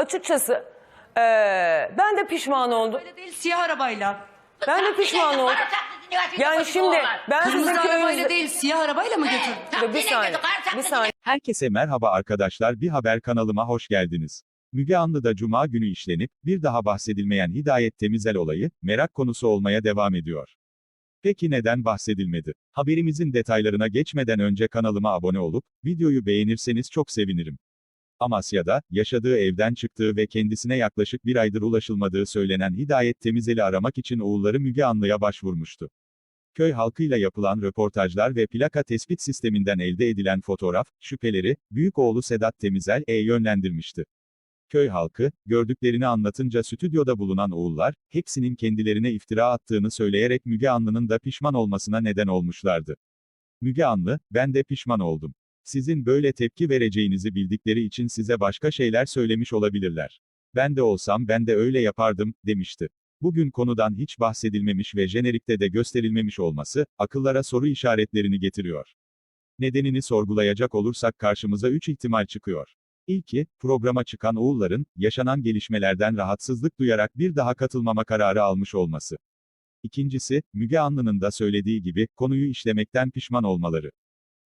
açıkçası eee, ben de pişman oldum. Öyle değil siyah arabayla. Ben de pişman oldum. Yani şimdi ben sizin Kırmızı arabayla köyünüzde... değil siyah arabayla mı götürdün? Bir saniye, bir saniye. Herkese merhaba arkadaşlar bir haber kanalıma hoş geldiniz. Müge Anlı'da Cuma günü işlenip, bir daha bahsedilmeyen Hidayet Temizel olayı, merak konusu olmaya devam ediyor. Peki neden bahsedilmedi? Haberimizin detaylarına geçmeden önce kanalıma abone olup, videoyu beğenirseniz çok sevinirim. Amasya'da, yaşadığı evden çıktığı ve kendisine yaklaşık bir aydır ulaşılmadığı söylenen Hidayet Temizel'i aramak için oğulları Müge Anlı'ya başvurmuştu. Köy halkıyla yapılan röportajlar ve plaka tespit sisteminden elde edilen fotoğraf, şüpheleri, büyük oğlu Sedat Temizel'e yönlendirmişti. Köy halkı, gördüklerini anlatınca stüdyoda bulunan oğullar, hepsinin kendilerine iftira attığını söyleyerek Müge Anlı'nın da pişman olmasına neden olmuşlardı. Müge Anlı, ben de pişman oldum. Sizin böyle tepki vereceğinizi bildikleri için size başka şeyler söylemiş olabilirler. Ben de olsam ben de öyle yapardım, demişti. Bugün konudan hiç bahsedilmemiş ve jenerikte de gösterilmemiş olması, akıllara soru işaretlerini getiriyor. Nedenini sorgulayacak olursak karşımıza 3 ihtimal çıkıyor. İlki, programa çıkan oğulların, yaşanan gelişmelerden rahatsızlık duyarak bir daha katılmama kararı almış olması. İkincisi, Müge Anlı'nın da söylediği gibi, konuyu işlemekten pişman olmaları.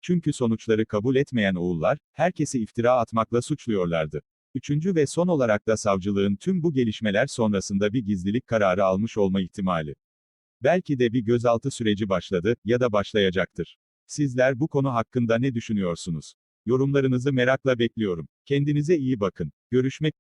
Çünkü sonuçları kabul etmeyen oğullar, herkesi iftira atmakla suçluyorlardı. Üçüncü ve son olarak da savcılığın tüm bu gelişmeler sonrasında bir gizlilik kararı almış olma ihtimali. Belki de bir gözaltı süreci başladı, ya da başlayacaktır. Sizler bu konu hakkında ne düşünüyorsunuz? Yorumlarınızı merakla bekliyorum. Kendinize iyi bakın. Görüşmek